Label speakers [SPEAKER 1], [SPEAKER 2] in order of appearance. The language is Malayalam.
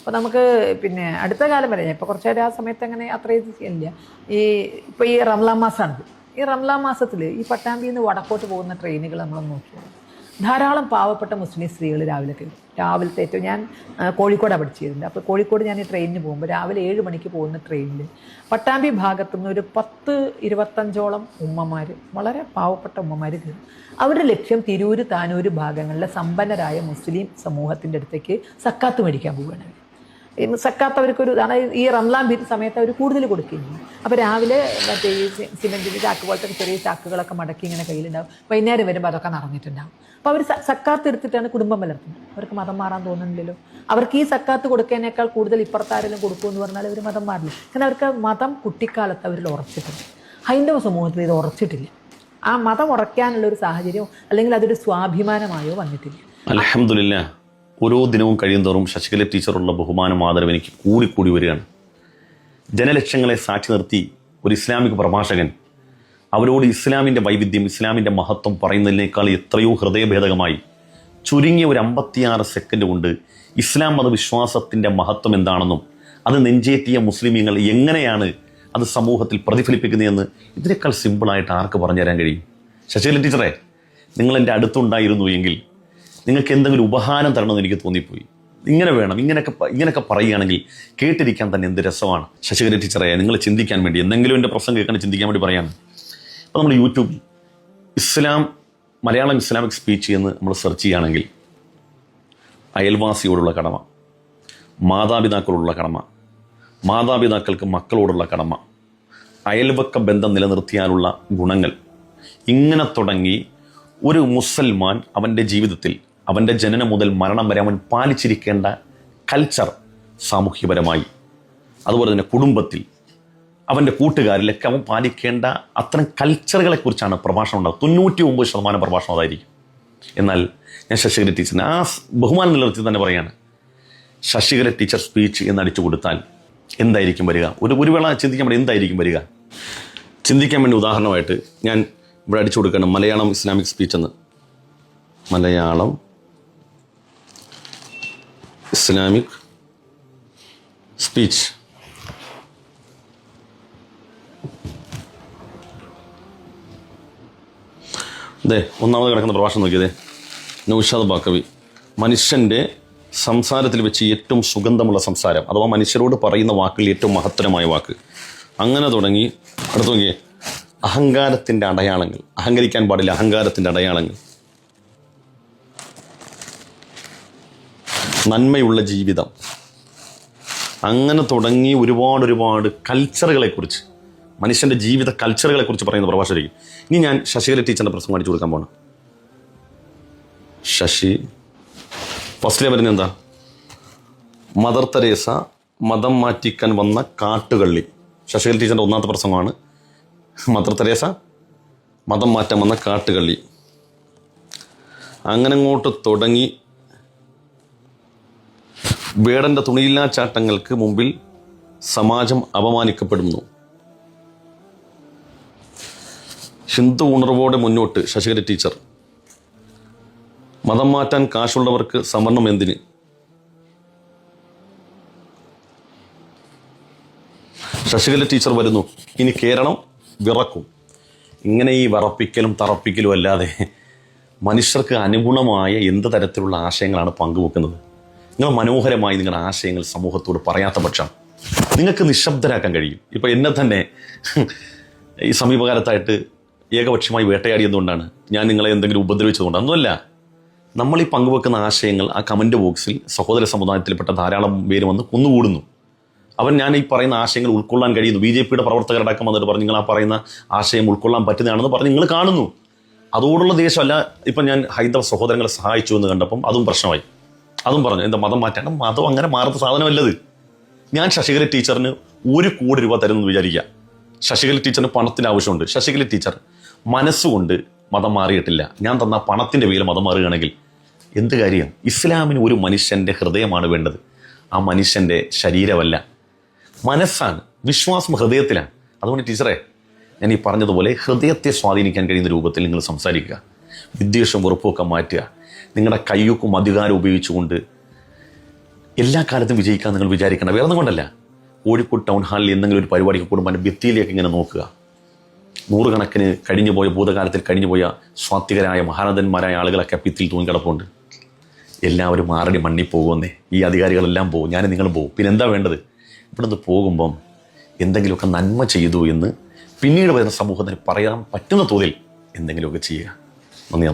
[SPEAKER 1] അപ്പോൾ നമുക്ക് പിന്നെ അടുത്ത കാലം വരെ ഇപ്പോൾ കുറച്ചേരം ആ സമയത്ത് അങ്ങനെ അത്രയും ഇല്ല. ഈ ഇപ്പോൾ ഈ റംലാം മാസമാണിത് ഈ റംലാം മാസത്തിൽ ഈ പട്ടാമ്പിയിൽ നിന്ന് വടക്കോട്ട് പോകുന്ന ട്രെയിനുകൾ നമ്മൾ നോക്കി. ധാരാളം പാവപ്പെട്ട മുസ്ലിം സ്ത്രീകൾ രാവിലെ കയറും. രാവിലത്തെ ഏറ്റവും ഞാൻ കോഴിക്കോട് കോഴിക്കോടാണ് പഠിച്ചിരുന്നത്. അപ്പോൾ കോഴിക്കോട് ഞാൻ ഈ ട്രെയിനിന് പോകുമ്പോൾ രാവിലെ ഏഴ് മണിക്ക് പോകുന്ന ട്രെയിനിൽ പട്ടാമ്പി ഭാഗത്തു നിന്ന് ഒരു പത്ത് ഇരുപത്തഞ്ചോളം ഉമ്മമാർ വളരെ പാവപ്പെട്ട ഉമ്മമാർ കയറും. അവരുടെ ലക്ഷ്യം തിരൂര് താനൂര് ഭാഗങ്ങളിലെ സമ്പന്നരായ മുസ്ലിം സമൂഹത്തിന്റെ അടുത്തേക്ക് സക്കാത്ത് മേടിക്കാൻ പോവുകയാണ്. സക്കാത്ത് അവർക്കൊരു ഇതാണ് ഈ റംലാൻ സമയത്ത് അവർ കൂടുതൽ കൊടുക്കുന്നു അപ്പോൾ രാവിലെ മറ്റേ ഈ സിമെന്റിന്റെ ചാക്ക് പോലത്തെ ചെറിയ ചാക്കുകളൊക്കെ മടക്കി ഇങ്ങനെ കയ്യിലുണ്ടാവും. വൈകുന്നേരം വരുമ്പോൾ അതൊക്കെ നടന്നിട്ടുണ്ടാവും അപ്പോൾ അവർ സക്കാത്ത് എടുത്തിട്ടാണ് കുടുംബം വളർത്തുന്നത് അവർക്ക് മതം മാറാൻ തോന്നുന്നില്ലല്ലോ. അവർക്ക് ഈ സക്കാത്ത് കൊടുക്കുന്നതിനേക്കാൾ കൂടുതൽ ഇപ്പുറത്താരെങ്കിലും കൊടുക്കുമെന്ന് പറഞ്ഞാൽ അവർ മതം മാറില്ല. കാരണം അവർക്ക് മതം കുട്ടിക്കാലത്ത് അവരിൽ ഉറച്ചിട്ടുണ്ട്. ഹൈന്ദവ സമൂഹത്തിൽ ഇത് ഉറച്ചിട്ടില്ല. ആ മതം ഉറയ്ക്കാനുള്ള ഒരു സാഹചര്യം അല്ലെങ്കിൽ അതൊരു സ്വാഭിമാനമായോ വന്നിട്ടില്ല.
[SPEAKER 2] അലഹമില്ല ഓരോ ദിനവും കഴിയുന്തോറും ശശികല ടീച്ചറുള്ള ബഹുമാനം ആദരവ് എനിക്ക് കൂടിക്കൂടി വരികയാണ്. ജനലക്ഷങ്ങളെ സാക്ഷി നിർത്തി ഒരു ഇസ്ലാമിക പ്രഭാഷകൻ അവരോട് ഇസ്ലാമിന്റെ വൈവിധ്യം ഇസ്ലാമിന്റെ മഹത്വം പറയുന്നതിനേക്കാൾ എത്രയോ ഹൃദയഭേദകമായി ചുരുങ്ങിയ ഒരു അമ്പത്തിയാറ് സെക്കൻഡ് കൊണ്ട് ഇസ്ലാം മതവിശ്വാസത്തിന്റെ മഹത്വം എന്താണെന്നും അത് നെഞ്ചേറ്റിയ മുസ്ലിമീങ്ങൾ എങ്ങനെയാണ് അത് സമൂഹത്തിൽ പ്രതിഫലിപ്പിക്കുന്നതെന്ന് ഇതിനേക്കാൾ സിമ്പിളായിട്ട് ആർക്ക് പറഞ്ഞു തരാൻ കഴിയും? ശശികല ടീച്ചറെ നിങ്ങൾ എന്റെ അടുത്തുണ്ടായിരുന്നു എങ്കിൽ നിങ്ങൾക്ക് എന്തെങ്കിലും ഉപഹാരം തരണമെന്ന് എനിക്ക് തോന്നിപ്പോയി. ഇങ്ങനെ വേണം ഇങ്ങനെയൊക്കെ ഇങ്ങനെയൊക്കെ പറയുകയാണെങ്കിൽ കേട്ടിരിക്കാൻ തന്നെ എന്ത് രസമാണ്. ശശികര ടീച്ചറെ നിങ്ങൾ ചിന്തിക്കാൻ വേണ്ടി എന്തെങ്കിലും എന്റെ പ്രശ്നം കേൾക്കണം ചിന്തിക്കാൻ വേണ്ടി പറയാണ് അപ്പോൾ നമ്മൾ യൂട്യൂബിൽ ഇസ്ലാം മലയാളം ഇസ്ലാമിക് സ്പീച്ച് എന്ന് നമ്മൾ സെർച്ച് ചെയ്യുകയാണെങ്കിൽ അയൽവാസിയോടുള്ള കടമ മാതാപിതാക്കളോടുള്ള കടമ മാതാപിതാക്കൾക്ക് മക്കളോടുള്ള കടമ അയൽവക്ക ബന്ധം നിലനിർത്തിയാലുള്ള ഗുണങ്ങൾ. ഇങ്ങനെ തുടങ്ങി ഒരു മുസൽമാൻ അവന്റെ ജീവിതത്തിൽ അവന്റെ ജനനം മുതൽ മരണം വരെ അവൻ പാലിച്ചിരിക്കേണ്ട കൾച്ചർ സാമൂഹ്യപരമായി. അതുപോലെ തന്നെ കുടുംബത്തിൽ അവന്റെ കൂട്ടുകാരിലൊക്കെ അവൻ പാലിക്കേണ്ട അത്തരം കൾച്ചറുകളെ കുറിച്ചാണ് പ്രഭാഷണം ഉണ്ടാകുക തൊണ്ണൂറ്റി ഒമ്പത് ശതമാനം പ്രഭാഷണം അതായിരിക്കും. എന്നാൽ ഞാൻ ശശികര ടീച്ചറിന് ആ ബഹുമാനം നിലനിർത്തി തന്നെ പറയാണ്. ശശികര ടീച്ചർ സ്പീച്ച് എന്ന് അടിച്ചു കൊടുത്താൽ എന്തായിരിക്കും വരിക? ഒരു ഒരു വേള ചിന്തിക്കാൻ വേണ്ടി എന്തായിരിക്കും വരിക? ചിന്തിക്കാൻ വേണ്ടി ഉദാഹരണമായിട്ട് ഞാൻ ഇവിടെ അടിച്ചു കൊടുക്കണം മലയാളം ഇസ്ലാമിക് സ്പീച്ച് എന്ന്. മലയാളം ഇസ്ലാമിക് സ്പീച്ച് അതെ ഒന്നാമത് കിടക്കുന്ന പ്രഭാഷണം നോക്കിയതേ നൗഷാദ് ബാക്കവി. മനുഷ്യന്റെ സംസാരത്തിൽ വെച്ച് ഏറ്റവും സുഗന്ധമുള്ള സംസാരം അഥവാ മനുഷ്യരോട് പറയുന്ന വാക്കിൽ ഏറ്റവും മഹത്തരമായ വാക്ക്. അങ്ങനെ തുടങ്ങി അടുത്ത് നോക്കിയേ. അഹങ്കാരത്തിന്റെ അടയാളങ്ങൾ അഹങ്കരിക്കാൻ പാടില്ല അഹങ്കാരത്തിന്റെ അടയാളങ്ങൾ. നന്മയുള്ള ജീവിതം. അങ്ങനെ തുടങ്ങി ഒരുപാട് ഒരുപാട് കൾച്ചറുകളെക്കുറിച്ച് മനുഷ്യന്റെ ജീവിത കൾച്ചറുകളെക്കുറിച്ച് പറയുന്ന പ്രഭാഷകരിക്കും ഇനി ഞാൻ ശശികല ടീച്ചറിന്റെ പ്രസംഗം അടിച്ചു കൊടുക്കാൻ പോകണം ശശി ഫസ്റ്റിലെ വരുന്നത് എന്താ? മദർ തെരേസ മതം മാറ്റിക്കാൻ വന്ന കാട്ടുകള്ളി. ശശികല ടീച്ചറിന്റെ ഒന്നാമത്തെ പ്രസംഗമാണ്. മദർ തെരേസ മതം മാറ്റാൻ വന്ന കാട്ടുകള്ളി. അങ്ങനെ അങ്ങോട്ട് തുടങ്ങി വേടന്റെ തുണിയില്ലാ ചാട്ടങ്ങൾക്ക് മുമ്പിൽ സമാജം അപമാനിക്കപ്പെടുന്നു. ഹിന്ദു ഉണർവോടെ മുന്നോട്ട് ശശികല ടീച്ചർ. മതം മാറ്റാൻ കാശുള്ളവർക്ക് സംവരണം എന്തിന്? ശശികല ടീച്ചർ വരുന്നു. ഇനി കേരളം വിറക്കും. ഇങ്ങനെ ഈ വിറപ്പിക്കലും തറപ്പിക്കലും അല്ലാതെ മനുഷ്യർക്ക് അനുഗുണമായ എന്ത് തരത്തിലുള്ള ആശയങ്ങളാണ് പങ്കുവെക്കുന്നത്? നിങ്ങൾ മനോഹരമായി നിങ്ങളുടെ ആശയങ്ങൾ സമൂഹത്തോട് പറയാത്ത പക്ഷം നിങ്ങൾക്ക് നിശബ്ദരാക്കാൻ കഴിയും. ഇപ്പം എന്നെ തന്നെ ഈ സമീപകാലത്തായിട്ട് ഏകപക്ഷമായി വേട്ടയാടിയതുകൊണ്ടാണ് ഞാൻ നിങ്ങളെ എന്തെങ്കിലും ഉപദ്രവിച്ചതുകൊണ്ട്. ഒന്നുമല്ല നമ്മൾ ഈ പങ്കുവെക്കുന്ന ആശയങ്ങൾ ആ കമന്റ് ബോക്സിൽ സഹോദര സമുദായത്തിൽപ്പെട്ട ധാരാളം പേര് വന്ന് കുന്നുകൂടുന്നു. അവൻ ഞാൻ ഈ പറയുന്ന ആശയങ്ങൾ ഉൾക്കൊള്ളാൻ കഴിയുന്നു. ബി ജെ പിയുടെ പ്രവർത്തകരടക്കം വന്നിട്ട് പറഞ്ഞു നിങ്ങൾ ആ പറയുന്ന ആശയം ഉൾക്കൊള്ളാൻ പറ്റുന്നതാണെന്ന് പറഞ്ഞ് നിങ്ങൾ കാണുന്നു. അതോടുള്ള ദേഷ്യമല്ല ഇപ്പം ഞാൻ ഹൈന്ദവ സഹോദരങ്ങളെ സഹായിച്ചു എന്ന് കണ്ടപ്പം അതും പ്രശ്നമായി. അതും പറഞ്ഞു എന്താ മതം മാറ്റാണ്ട് മതം അങ്ങനെ മാറുന്ന സാധനമല്ലത്. ഞാൻ ശശികല ടീച്ചറിന് ഒരു കോടി രൂപ തരുമെന്ന് വിചാരിക്കുക. ശശികല ടീച്ചറിന് പണത്തിന് ആവശ്യമുണ്ട്. ശശികല ടീച്ചർ മനസ്സുകൊണ്ട് മതം മാറിയിട്ടില്ല. ഞാൻ തന്ന പണത്തിന്റെ പേരിൽ മതം മാറുകയാണെങ്കിൽ എന്ത് കാര്യം? ഇസ്ലാമിന് ഒരു മനുഷ്യന്റെ ഹൃദയമാണ് വേണ്ടത്. ആ മനുഷ്യന്റെ ശരീരമല്ല. മനസ്സാണ് വിശ്വാസം ഹൃദയത്തിലാണ്. അതുകൊണ്ട് ടീച്ചറെ ഞാൻ ഈ പറഞ്ഞതുപോലെ ഹൃദയത്തെ സ്വാധീനിക്കാൻ കഴിയുന്ന രൂപത്തിൽ നിങ്ങൾ സംസാരിക്കുക. വിദ്വേഷം വെറുപ്പൊക്കെ മാറ്റുക. നിങ്ങളുടെ കയ്യൊക്കും അധികാരം ഉപയോഗിച്ചുകൊണ്ട് എല്ലാ കാലത്തും വിജയിക്കാൻ നിങ്ങൾ വിചാരിക്കണം വേറെ കൊണ്ടല്ല. കോഴിക്കോട് ടൗൺ ഹാളിൽ എന്തെങ്കിലും ഒരു പരിപാടിക്ക് കൂടുമ്പോൾ ഭിത്തിയിലേക്ക് ഇങ്ങനെ നോക്കുക. നൂറുകണക്കിന് കഴിഞ്ഞു പോയ ഭൂതകാലത്തിൽ കഴിഞ്ഞു പോയ സ്വാത്വികരായ മഹാനന്ദന്മാരായ ആളുകളൊക്കെ ഭിത്തിയിൽ തൂങ്ങിക്കിടപ്പുണ്ട് എല്ലാവരും മാറടി മണ്ണി പോകുമെന്നേ. ഈ അധികാരികളെല്ലാം പോകും. ഞാൻ നിങ്ങൾ പോകും. പിന്നെ എന്താ വേണ്ടത്? ഇവിടുന്ന് പോകുമ്പം എന്തെങ്കിലുമൊക്കെ നന്മ ചെയ്തു എന്ന് പിന്നീട് വരുന്ന സമൂഹത്തിന് പറയാൻ പറ്റുന്ന തോതിൽ എന്തെങ്കിലുമൊക്കെ ചെയ്യുക. നന്ദി